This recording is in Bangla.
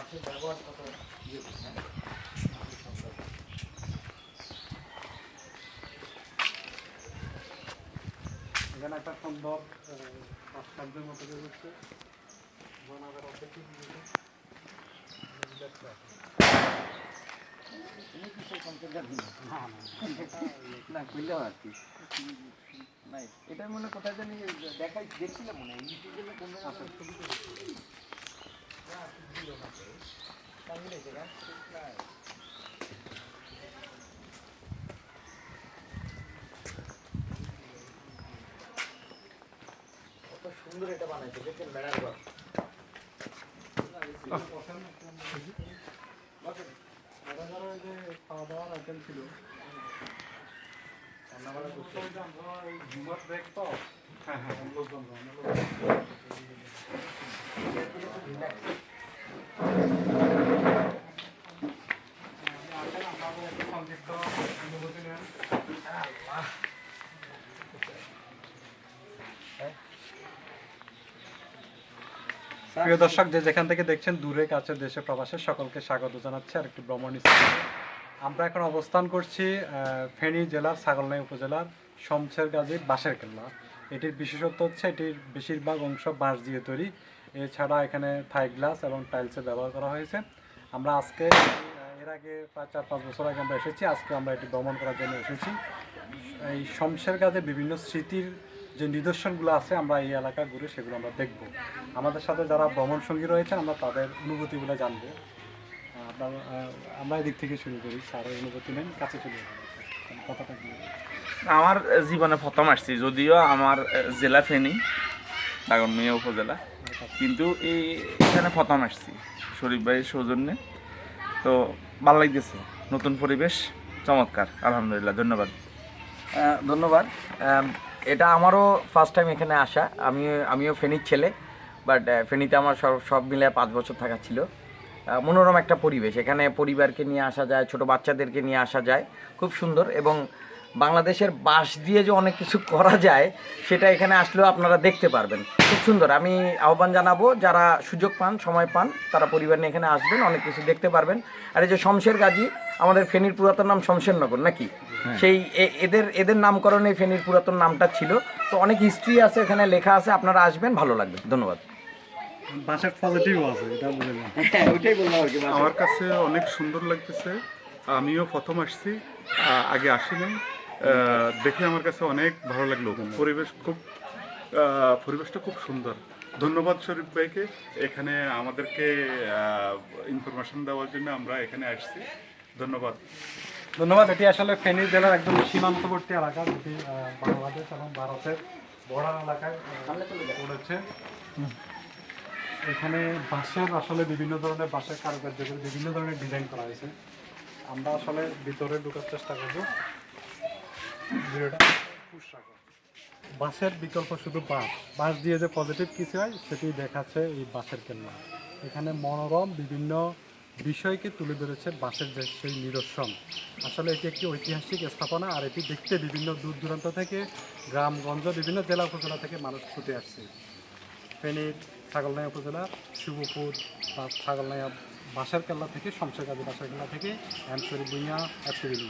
মাছের ব্যবহার কত? ইয়ে করছে হ্যাঁ? এখানে একটা সুন্দর ভাস্কর্যের মতো করে দিচ্ছে বনাদের অর্ধেক তুমি কি সেই কনসেপ্ট জানি? না না না। না আর কি। নাই এটা মনে কোথায় জানি দেখাই দেখছিলাম মনে হয় সুন্দর এটা বানাইছে দেখেন বেড়ার ঘর খাওয়া দাওয়ার আইটেম ছিল ওই ঝুমার ব্রেক তো হ্যাঁ হ্যাঁ। প্রিয় দর্শক, যে যেখান থেকে দেখছেন, দূরে, কাছে, দেশে, প্রবাসে, সকলকে স্বাগত জানাচ্ছি আর একটি ভ্রমণ আমরা এখন অবস্থান করছি ফেনী জেলার ছাগলনাই উপজেলার শমশের গাজী বাঁশের কেল্লা এটির বিশেষত্ব হচ্ছে, এটির বেশিরভাগ অংশ বাঁশ দিয়ে তৈরি। এছাড়া এখানে থাই গ্লাস এবং টাইলসের ব্যবহার করা হয়েছে। আমরা আজকে এর আগে প্রায় চার পাঁচ বছর আগে আমরা এসেছি আজকে আমরা এটি ভ্রমণ করার জন্য এসেছি। এই শমশের গাজে বিভিন্ন স্মৃতির যে নিদর্শনগুলো আছে আমরা এই এলাকা ঘুরে সেগুলো আমরা দেখব। আমাদের সাথে যারা ভ্রমণ সঙ্গী রয়েছেন আমরা তাদের অনুভূতিগুলো জানব। আপনার আমরা এদিক থেকে শুরু করি। স্যারের অনুভূতি নেন কাছে চলে কথাটা আমার জীবনে প্রথম আসছি যদিও আমার জেলা ফেনী দাগনমিয়া উপজেলা। কিন্তু এই এখানে প্রথম আসছি শরীফ ভাইয়ের সৌজন্যে। তো ভালো লাগতেছে। নতুন পরিবেশ, চমৎকার, আলহামদুলিল্লাহ, ধন্যবাদ। ধন্যবাদ। এটা আমারও ফার্স্ট টাইম এখানে আসা। আমি আমিও ফেনীর ছেলে বাট ফেনীতে আমার সব সব মিলে পাঁচ বছর থাকা ছিল। মনোরম একটা পরিবেশ। এখানে পরিবারকে নিয়ে আসা যায়, ছোট বাচ্চাদেরকে নিয়ে আসা যায়। খুব সুন্দর এবং বাংলাদেশের বাঁশ দিয়ে যে অনেক কিছু করা যায় সেটা এখানে আসলেও আপনারা দেখতে পারবেন। খুব সুন্দর। আমি আহ্বান জানাব যারা সুযোগ পান সময় পান তারা পরিবার নিয়ে এখানে আসবেন অনেক কিছু দেখতে পারবেন। আর এই যে শমশের গাজী আমাদের ফেনীর পুরাতন নাম শমশেরনগর নাকি? সেই এ- এদের এদের নামকরণে ফেনীর পুরাতন নামটা ছিল। তো অনেক হিস্ট্রি আছে এখানে লেখা আছে আপনারা আসবেন ভালো লাগবে। ধন্যবাদ। বাসার পজিটিভ আছে এটা বুঝলাম ওইটাই বললাম আমার কাছে অনেক সুন্দর লাগতেছে। আমিও প্রথম আসছি আগে আসি নাই আহ, দেখে আমার কাছে অনেক ভালো লাগল। পরিবেশ খুব পরিবেশটা খুব সুন্দর। ধন্যবাদ শরীফ ভাইকে। এখানে আমাদেরকে ইনফরমেশন দেওয়ার জন্য আমরা এখানে আসছি। ধন্যবাদ। ধন্যবাদ। এটি আসলে ফেনী জেলার একদম সীমান্তবর্তী এলাকা যেটি বাংলাদেশ এবং ভারতের বর্ডার এলাকায় পড়েছে। এখানে বাঁশের আসলে বিভিন্ন ধরনের বাঁশের কারুকার্য করে বিভিন্ন ধরনের ডিজাইন করা হয়েছে। আমরা আসলে ভিতরে ঢোকার চেষ্টা করব। রাখো। বাঁশের বিকল্প শুধু বাঁশ বাঁশ দিয়ে যে পজিটিভ কিছু হয়, সেটি দেখাচ্ছে এই বাঁশের কেল্লা এখানে মনোরম বিভিন্ন বিষয়কে তুলে ধরেছে বাঁশের যে সেই নিদর্শন আসলে এটি একটি ঐতিহাসিক স্থাপনা, আর এটি দেখতে বিভিন্ন দূর দূরান্ত থেকে, গ্রামগঞ্জ, বিভিন্ন জেলা উপজেলা থেকে মানুষ ছুটে আসছে। ফেনীর ছাগলনাইয়া উপজেলা, শিবপুর বা ছাগলনাইয়া বাঁশের কেল্লা থেকে, শমশেরগাজী বাঁশের কেল্লা থেকে, এম শরীফ ভুঁইয়া অ্যাক্টিভিটি